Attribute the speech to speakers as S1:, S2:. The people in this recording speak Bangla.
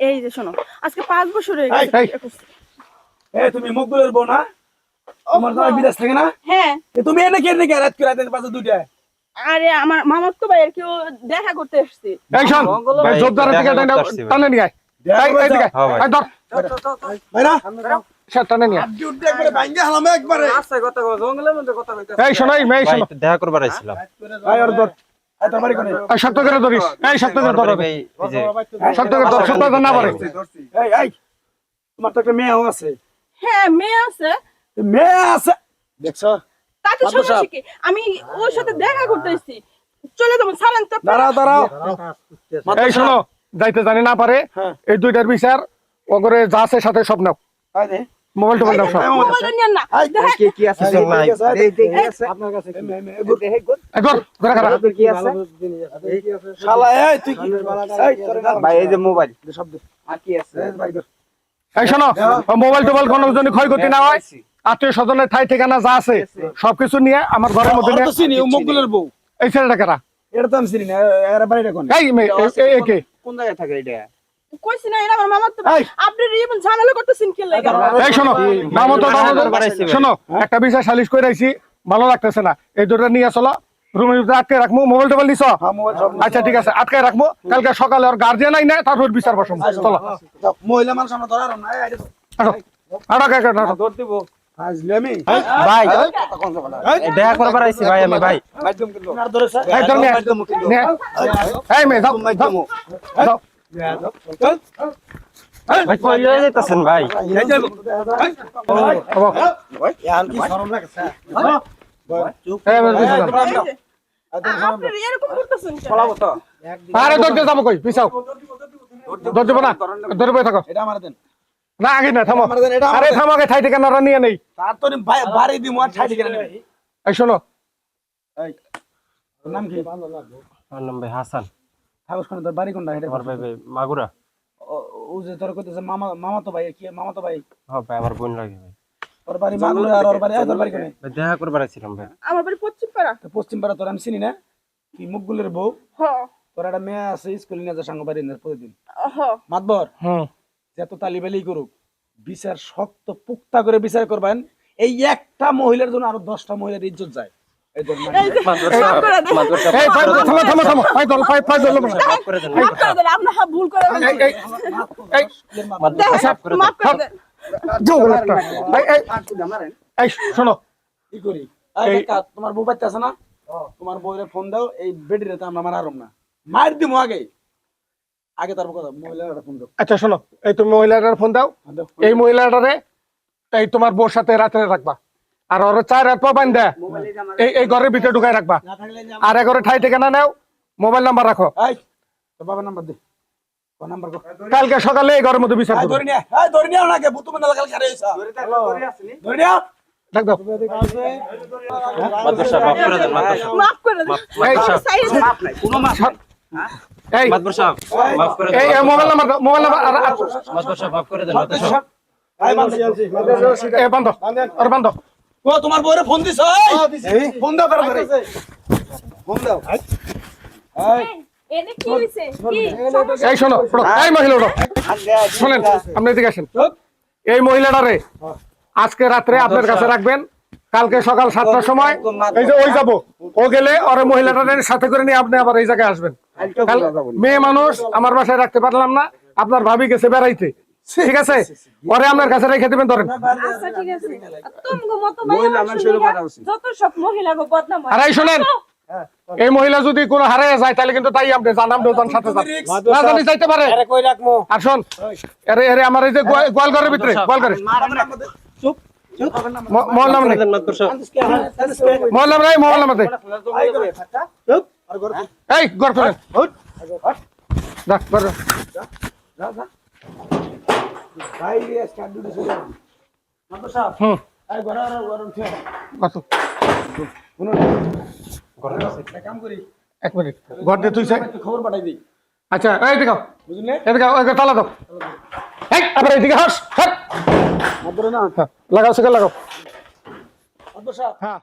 S1: এই যে শোনো আজকে পাঁচ বছর হয়ে গেছে।
S2: এ তুমি মকবুলের বউ না? তোমার জামাই বিদেশ থাকে না?
S1: হ্যাঁ।
S2: তুমি এনে কেন কে রাত করে রাতে পাঁচটা দুইটা
S1: আরে আমার মামার তো কেউ দেখা করতে এসছি
S3: এই শোন
S4: ভাই,
S3: টানে
S4: আসছি ভাই।
S3: নিয়ে আয়। এই,
S2: করতে
S3: এইদিকে
S4: ভাই।
S3: এই ধর।
S2: ভাইরা
S3: সে টানে নিয়ে আয়।
S2: আড্ডি উড্ডি একবারে ভাঙ্গে হালাম একবারে।
S3: এই শোনো এই মেয়ে শোনো।
S4: দেখা করবার আইছিলাম।
S2: ভাই ওর ধর। এই তোর বাড়ি কোনে?
S3: এই শক্ত করে ধরিস। এই শক্ত করে ধর।
S4: ভাই এই যে
S3: শক্ত করে ধর শক্ত না পারে।
S2: এই এই তোমার তো একটা মেয়েও আছে।
S1: হ্যাঁ মেয়ে আছে।
S2: মেয়ে আছে। দেখছ?
S1: তাতে সমস্যা কি? আমি ওর সাথে দেখা করতে এসছি চলে যাব সালান তো।
S2: দাঁড়াও দাঁড়াও।
S3: এই শোনো যাইতে জানি না পারে।
S2: হ্যাঁ।
S3: এই দুইটার বিচার ও করে যা আছে সাথে সব নাও। মোবাইল টোবাইল নাও সব।
S1: নিয়েন না।
S2: কি কি আছে
S4: কিছু নাই।
S2: আপনার কাছে কি? মেয়ে মেয়ে গুড।
S3: এই ধর ঘরে খারাপ।
S2: কি আছে? শালা এই তুই কি এই তোর না
S5: ভাই এই যে মোবাইল।
S2: শব্দ
S5: আর কি আছে?
S2: এই ভাই ধর।
S3: এই শোনো মোবাইল টোবাইল কোনো জন্য ক্ষয়ক্ষতি না হয় আত্মীয় স্বজনের ঠাই ঠিকানা যা আছে সবকিছু নিয়ে আমার ঘরের মধ্যে নিয়ে
S2: বউ।
S3: এই ছেলেটা কারা?
S2: এটা তো আমি চিনি না এর বাড়িটা কোনে?
S3: এই কে?
S5: কোন জায়গায় থাকে এটা?
S1: কইছি না এরা আমার মামার তো আপনি রিবন ঝামেলা করতেছেন কি লাগে?
S3: এই শোনো মামা তো
S4: না,
S3: দাদা-
S4: না, বাড়াইছি ভাই।
S3: শোনো একটা বিষয় সালিশ করে আইছি ভালো লাগতেছে না। এই দুটো নিয়ে চলো রুমের ভিতরে আটকে রাখব মোবাইল টোবাইল নিছ?
S2: হ্যাঁ মোবাইল সব
S3: আচ্ছা ঠিক আছে আটকে রাখব। কালকে সকালে ওর গার্জিয়ান আই না তারপর বিচার বসম চলো।
S2: মহিলা মানুষ আমরা ধরার না।
S3: আটো আটো কে কে আটো
S5: দৌড় দিব।
S4: ভাই। দেখা করবার আইছি ভাই আমি
S5: মাধ্যম কিন্তু
S2: আর
S3: এই যাও যাও।
S4: ভাই কই লয়ে যাইতাছেন ভাই
S3: হব।
S2: ইয়ার কি শরম লাগছে
S3: এই মেয়ে
S1: এই যে, আপনি এরকম করতেছেন কেন?
S5: ফলাবো তো
S3: আরে ধরতে যাব কই পিছাও ধরতে না ধরে বই থাকো
S2: এটা আমার দেন
S3: না আগে না থামো আরে থামো আগে ঠাই ঠিকানাটা নিয়ে নেই
S2: তার তো ভাই বাড়ি দি মোর ছাই দিকে নেবে
S3: এই শোনো
S2: এই নাম কি
S4: আমার নাম ভাই হাসান
S2: কোন তোর বাড়ি কোনটা? এটা
S4: আমার ভাই ভাই মাগুরা।
S2: ও- যে তোর কইতেছে মামা মামা তো ভাই কি মামা তো ভাই?
S4: হ্যাঁ ভাই আমার বোন লাগে ভাই।
S2: ওর বাড়ি মাগুরা আর ওর বাড়ি আর তোর বাড়ি কোনে?
S4: ভাই দেখা করবার ভাই।
S1: আমার বাড়ি পশ্চিম পাড়া
S2: তো পশ্চিম পাড়া তোর আমি চিনি না? তুই মুখগুলের বউ?
S1: হ।
S2: তোর একটা মেয়ে আছে স্কুলে নিয়ে যা সঙ্গ বাড়ি নিয়ে প্রতিদিন। মাতবর?
S3: হুম।
S2: যত তালিবালি করুক বিচার শক্ত পুক্তা করে বিচার করবেন এই একটা মহিলার জন্য আরও দশটা মহিলার ইজ্জত যায়। তোমার বউ বাচ্চা আছে না? তোমার বউরে ফোন দাও এই বেডিরে তো আমরা মারারম না। মার দিমু আগে। আগে তারপর কথা মহিলাটা ফোন দাও।
S3: আচ্ছা শোনো। এই তুমি মহিলাটার ফোন দাও।
S2: ফোন দাও।
S3: এই মহিলাটারে এই তোমার বউর সাথে রাত্রে রাখবা। আর ওর চার রাত পা বান্ধা। এই এই ঘরের ভিতরে ঢুকাই রাখবা। আর এগারো ঠাই ঠিকানা নাও মোবাইল নাম্বার রাখো।
S2: এই বাবার নাম্বার দে।
S3: কালকে সকালে এই ঘরের মধ্যে বিচার
S2: ধরে নিয়ে ধরে নিয়ে নাকি বুতু মনে লাগাল খারে ধরে নিয়ে
S3: ডাক দাও।
S4: মাদ্রাসা মাফ করে দেন মাদ্রাসা।
S1: মাফ করে দেন।
S3: এই
S1: সাইড
S3: এই
S4: মাদ্রাসা মাফ করে
S3: এই
S4: দেন
S3: এই মোবাইল নাম্বার দাও মোবাইল নাম্বার আর আর-
S4: মাদ্রাসা মাফ করে দেন মাদ্রাসা।
S2: এই বান্ধ। ও তোমার বউরে ফোন দিছ? ফোন দাও তাড়াতাড়ি ফোন দাও। এই।
S1: এনে কি হইছে? কি?
S3: এই শোনো শোনো, এই মহিলা ওঠো। শোনেন আপনি এদিকে আসেন। এই মহিলাটারে আজকে রাত্রে আপনার কাছে রাখবেন। কালকে সকাল সাতটার সময়। এই যে ওই যাব। ও গেলে ওরে মহিলাটার সাথে করে নিয়ে আপনি আবার এই জায়গায় আসবেন। মেয়ে মানুষ আমার বাসায় রাখতে পারলাম না। আপনার ভাবি গেছে বেড়াইতে। ঠিক আছে? পরে আপনার কাছে রেখে দেবেন ধরেন।
S1: আচ্ছা মহিলা গো বদনাম হয়।
S3: আর এই শোনেন এই মহিলা যদি কোনো হারিয়ে যায় তাহলে কিন্তু তাই আপনি জানাম দেওয়ান সাথে সাথে না জানি যাইতে পারে।
S5: কই রাখমু?
S3: আর শোন এরে এরে আমার এই যে গোয়াল- গোয়ালঘরের ভিতরে
S2: চুপ
S3: ম- মহল নাম নেই মহল নাম নেই মহল নাম
S2: চুপ। আর ঘর
S3: এই গড়
S2: হট
S3: দেখ গড়
S2: ভাই রে স্টার্ট দিতে শুরু মাত্র সাহেব
S3: হুম।
S2: এই আর উঠে।
S3: কত?
S2: শুনুন একটা কাম করি।
S3: এক মিনিট। দিয়ে তুইছে
S2: একটু খবর পাঠাই দিই।
S3: আচ্ছা এই দিকে
S2: বুঝলে?
S3: এদিকে ওই তালা দাও। এই আবার এইদিকে হাস হাট
S2: মাত্র না?
S3: হ্যাঁ, লাগাও সেখানে লাগাও।
S2: সাহেব
S3: হ্যাঁ।